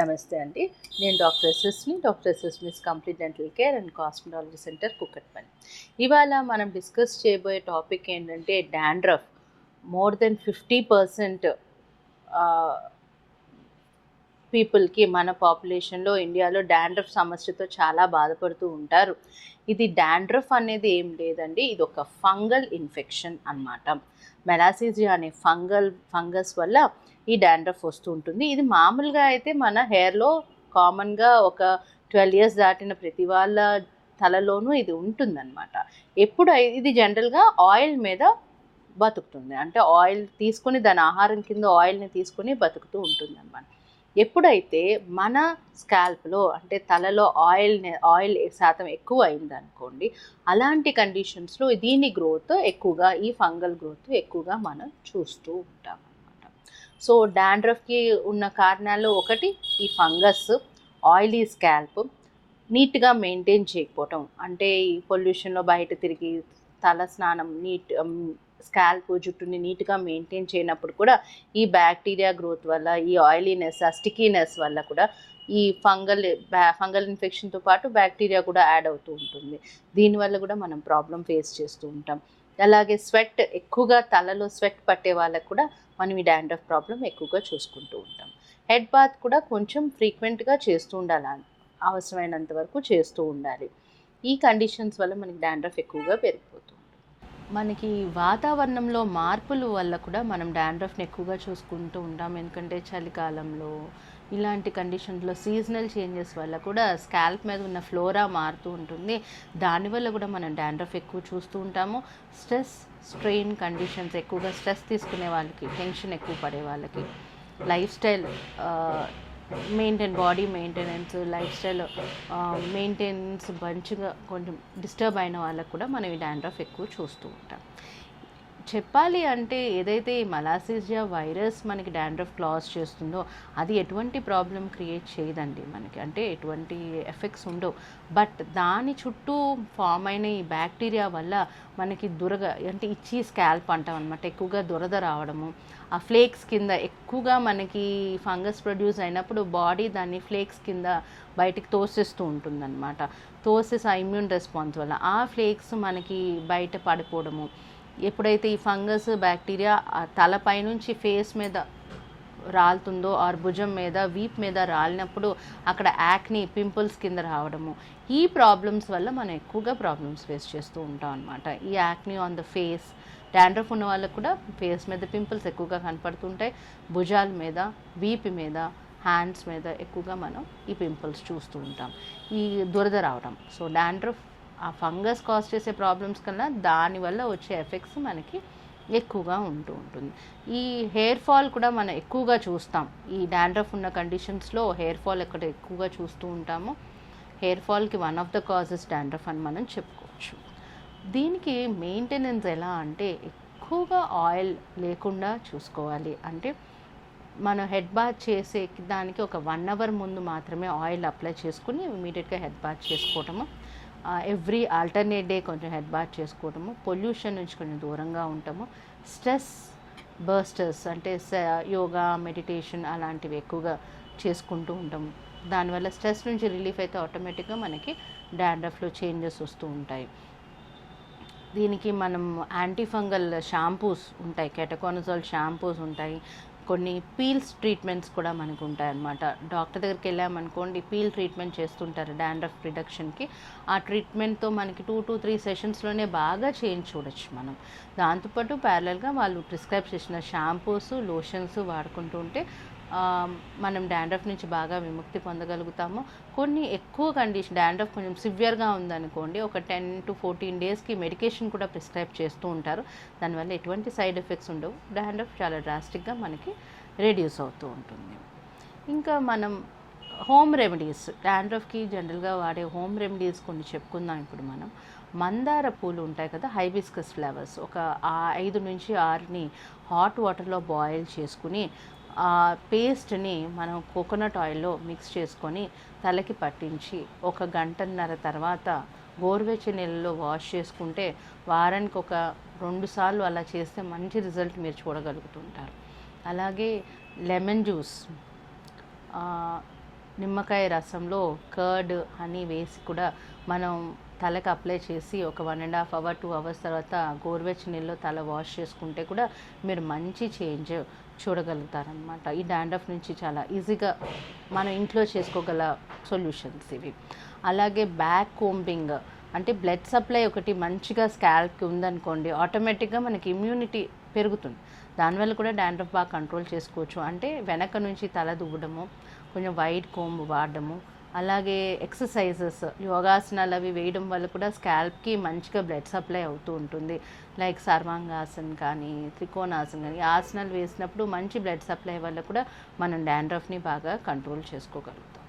నమస్తే అండి. నేను doctor Susmi doctor Susmi's complete dental care and cosmetology centre Kukatpally ఇవాళ మనం డిస్కస్ చేయబోయే టాపిక్ ఏంటంటే dandruff. More than fifty percent పీపుల్కి మన పాపులేషన్లో ఇండియాలో డాండ్రఫ్ సమస్యతో చాలా బాధపడుతూ ఉంటారు. ఇది డాండ్రఫ్ అనేది ఏం లేదండి ఇది ఒక ఫంగల్ ఇన్ఫెక్షన్ అన్నమాట. మెలాసిజియా అనే ఫంగల్ ఫంగస్ వల్ల ఈ డాండ్రఫ్ వస్తూ ఉంటుంది. ఇది మామూలుగా అయితే మన హెయిర్లో కామన్గా ఒక ట్వెల్వ్ ఇయర్స్ దాటిన ప్రతి వాళ్ళ తలలోనూ ఇది ఉంటుందన్నమాట. ఎప్పుడు ఇది జనరల్గా ఆయిల్ మీద బతుకుతుంది. అంటే ఆయిల్ తీసుకొని దాని ఆహారం కింద ఆయిల్ని తీసుకొని బతుకుతూ ఉంటుంది అనమాట ఎప్పుడైతే మన స్కాల్ప్లో అంటే తలలో ఆయిల్ ఆయిల్ శాతం ఎక్కువ అయిందనుకోండి అలాంటి కండిషన్స్లో దీని గ్రోత్ ఎక్కువగా ఈ ఫంగల్ గ్రోత్ ఎక్కువగా మనం చూస్తూ ఉంటాం అనమాట సో డాండ్రఫ్కి ఉన్న కారణాలు ఒకటి ఈ ఫంగస్ ఆయిలీ స్కాల్ప్ నీట్గా మెయింటైన్ చేయకపోవటం. అంటే ఈ పొల్యూషన్లో బయట తిరిగి తల స్నానం నీట్ స్కాల్ప్ జుట్టుని నీట్గా మెయింటైన్ చేయనప్పుడు కూడా ఈ బ్యాక్టీరియా గ్రోత్ వల్ల ఈ ఆయిలీనెస్ ఆ స్టికీనెస్ వల్ల కూడా ఈ ఫంగల్ ఫంగల్ ఇన్ఫెక్షన్తో పాటు బ్యాక్టీరియా కూడా యాడ్ అవుతూ ఉంటుంది. దీనివల్ల కూడా మనం ప్రాబ్లం ఫేస్ చేస్తూ ఉంటాం. అలాగే స్వెట్ ఎక్కువగా తలలో స్వెట్ పట్టే వాళ్ళకు కూడా మనం ఈ డాండ్రఫ్ ప్రాబ్లం ఎక్కువగా చూసుకుంటూ ఉంటాం. హెడ్ బాత్ కూడా కొంచెం ఫ్రీక్వెంట్గా చేస్తూ ఉండాలి అవసరమైనంత వరకు చేస్తూ ఉండాలి. ఈ కండిషన్స్ వల్ల మనకి డాండ్రఫ్ ఎక్కువగా పెరిగిపోతుంది. మనకి వాతావరణంలో మార్పుల వల్ల కూడా మనం డాండ్రఫ్ని ఎక్కువగా చూసుకుంటూ ఉంటాం. ఎందుకంటే చలికాలంలో ఇలాంటి కండిషన్లో సీజనల్ చేంజెస్ వల్ల కూడా స్కాల్ప్ మీద ఉన్న ఫ్లోరా మారుతూ ఉంటుంది. దానివల్ల కూడా మనం డాండ్రఫ్ ఎక్కువ చూస్తూ ఉంటాము. స్ట్రెస్ స్ట్రెయిన్ కండిషన్స్ ఎక్కువగా స్ట్రెస్ తీసుకునే వాళ్ళకి టెన్షన్ ఎక్కువ పడే వాళ్ళకి life style maintain body maintenance life style maintenance మంచిగా కొంచెం డిస్టర్బ్ అయిన వాళ్ళకు కూడా మనం ఈ డాండ్రఫ్ ఎక్కువ చూస్తూ ఉంటాం. చెప్పాలి అంటే ఏదైతే ఈ మలాసిజియా వైరస్ మనకి డాండ్రఫ్ క్లాస్ చేస్తుందో అది ఎటువంటి ప్రాబ్లం క్రియేట్ చేయదండి మనకి. అంటే ఎటువంటి ఎఫెక్ట్స్ ఉండవు. బట్ దాని చుట్టూ ఫామ్ అయిన ఈ బ్యాక్టీరియా వల్ల మనకి దురగ అంటే ఇచ్చి స్కాల్ప్ అంటాం అనమాట ఎక్కువగా దురద రావడము ఆ ఫ్లేక్స్ కింద ఎక్కువగా మనకి ఫంగస్ ప్రొడ్యూస్ అయినప్పుడు బాడీ దాన్ని ఫ్లేక్స్ కింద బయటికి తోసేస్తూ ఉంటుందన్నమాట. తోసేసి ఆ ఇమ్యూన్ రెస్పాన్స్ వల్ల ఆ ఫ్లేక్స్ మనకి బయట పడిపోవడము ఎప్పుడైతే ఈ ఫంగస్ బ్యాక్టీరియా ఆ తలపై నుంచి ఫేస్ మీద రాలుతుందో ఆర్ భుజం మీద వీప్ మీద రాలినప్పుడు అక్కడ యాక్ని పింపుల్స్ కింద రావడము. ఈ ప్రాబ్లమ్స్ వల్ల మనం ఎక్కువగా ప్రాబ్లమ్స్ ఫేస్ చేస్తూ ఉంటాం అనమాట ఈ acne on the face dandruff ఉన్న వాళ్ళకు కూడా ఫేస్ మీద పింపుల్స్ ఎక్కువగా కనపడుతుంటాయి. భుజాల మీద వీపు మీద హ్యాండ్స్ మీద ఎక్కువగా మనం ఈ పింపుల్స్ చూస్తూ ఉంటాం. ఈ దురద రావడం. సో డాండ్రఫ్ ఆ ఫంగస్ కాజ్ చేసే ప్రాబ్లమ్స్ కన్నా దానివల్ల వచ్చే ఎఫెక్ట్స్ మనకి ఎక్కువగా ఉంటూ ఉంటుంది. ఈ హెయిర్ ఫాల్ కూడా మనం ఎక్కువగా చూస్తాం. ఈ డాండ్రఫ్ ఉన్న కండిషన్స్లో హెయిర్ ఫాల్ ఎక్కడ ఎక్కువగా చూస్తూ ఉంటాము hair ఫాల్కి one of the causes dandruff అని మనం చెప్పుకోవచ్చు. దీనికి మెయింటెనెన్స్ ఎలా అంటే ఎక్కువగా ఆయిల్ లేకుండా చూసుకోవాలి. అంటే మనం హెడ్ బాత్ చేసే దానికి ఒక వన్ అవర్ ముందు మాత్రమే ఆయిల్ అప్లై చేసుకుని ఇమీడియట్గా హెడ్ బాత్ చేసుకోవటము ఎవ్రీ ఆల్టర్నేట్ డే కొంచెం హెడ్ బాత్ చేసుకోవటము పొల్యూషన్ నుంచి కొంచెం దూరంగా ఉంటాము. స్ట్రెస్ బర్స్టర్స్ అంటే స- యోగా మెడిటేషన్ అలాంటివి ఎక్కువగా చేసుకుంటూ ఉంటాము. దానివల్ల స్ట్రెస్ నుంచి రిలీఫ్ అయితే ఆటోమేటిక్గా మనకి డాండ్రఫ్లో చేంజెస్ వస్తూ ఉంటాయి. దీనికి మనం యాంటీఫంగల్ షాంపూస్ ఉంటాయి కెటకోనజాల్ షాంపూస్ ఉంటాయి కొన్ని పీల్స్ ట్రీట్మెంట్స్ కూడా మనకు ఉంటాయి అన్నమాట డాక్టర్ దగ్గరికి వెళ్ళామనుకోండి పీల్ ట్రీట్మెంట్ చేస్తుంటారు డాండ్రఫ్ రిడక్షన్కి. ఆ ట్రీట్మెంట్తో మనకి టూ టు త్రీ సెషన్స్లోనే బాగా చేంజ్ చూడొచ్చు మనం. దాంతోపాటు ప్యారలల్గా వాళ్ళు ప్రిస్క్రైబ్ చేసిన షాంపూస్ లోషన్స్ వాడుకుంటూ ఉంటే మనం డాండ్రఫ్ నుంచి బాగా విముక్తి పొందగలుగుతాము. కొన్ని ఎక్కువ కండిషన్ డాండ్రఫ్ కొంచెం సివియర్గా ఉందనుకోండి ఒక టెన్ టు ఫోర్టీన్ డేస్కి మెడికేషన్ కూడా ప్రిస్క్రైబ్ చేస్తూ ఉంటారు. దానివల్ల ఎటువంటి సైడ్ ఎఫెక్ట్స్ ఉండవు. డాండ్రఫ్ చాలా డ్రాస్టిక్గా మనకి రెడ్యూస్ అవుతూ ఉంటుంది. ఇంకా మనం హోమ్ రెమెడీస్ డాండ్రఫ్కి జనరల్గా వాడే హోమ్ రెమెడీస్ కొన్ని చెప్పుకుందాం ఇప్పుడు మనం. మందార పూలు ఉంటాయి కదా హైబిస్కస్ ఫ్లవర్స్. ఒక ఐదు నుంచి ఆరుని హాట్ వాటర్లో బాయిల్ చేసుకుని ఆ పేస్ట్ని మనం కోకోనట్ ఆయిల్లో మిక్స్ చేసుకొని తలకి పట్టించి ఒక గంటన్నర తర్వాత గోరువెచ్చని నీళ్ళలో వాష్ చేసుకుంటే వారానికి ఒక రెండు సార్లు అలా చేస్తే మంచి రిజల్ట్ మీరు చూడగలుగుతుంటారు. అలాగే లెమన్ జ్యూస్ నిమ్మకాయ రసంలో కర్డ్ హనీ వేసి కూడా మనం తలకు అప్లై చేసి ఒక one and half hour two hours తర్వాత గోరువెచ్చ నీళ్ళలో తల వాష్ చేసుకుంటే కూడా మీరు మంచి చేంజ్ చూడగలుగుతారనమాట ఈ డాండ్రఫ్ నుంచి చాలా ఈజీగా మనం ఇంట్లో చేసుకోగల సొల్యూషన్స్ ఇవి. అలాగే బ్యాక్ కోంబింగ్ అంటే బ్లడ్ సప్లై ఒకటి మంచిగా స్కాల్ప్కి ఉందనుకోండి ఆటోమేటిక్గా మనకి ఇమ్యూనిటీ పెరుగుతుంది. దానివల్ల కూడా డాండ్రఫ్ బాగా కంట్రోల్ చేసుకోవచ్చు. అంటే వెనక నుంచి తల దువ్వడము కొంచెం వైట్ కోంబు వాడడము అలాగే ఎక్సర్సైజెస్ యోగాసనాలు అవి వేయడం వల్ల కూడా స్కాల్ప్కి మంచిగా బ్లడ్ సప్లై అవుతూ ఉంటుంది. లైక్ సర్వాంగాసన్ కానీ త్రికోణాసన్ కానీ ఆసనాలు వేసినప్పుడు మంచి బ్లడ్ సప్లై వల్ల కూడా మనం డాండ్రఫ్ని బాగా కంట్రోల్ చేసుకోగలుగుతాం.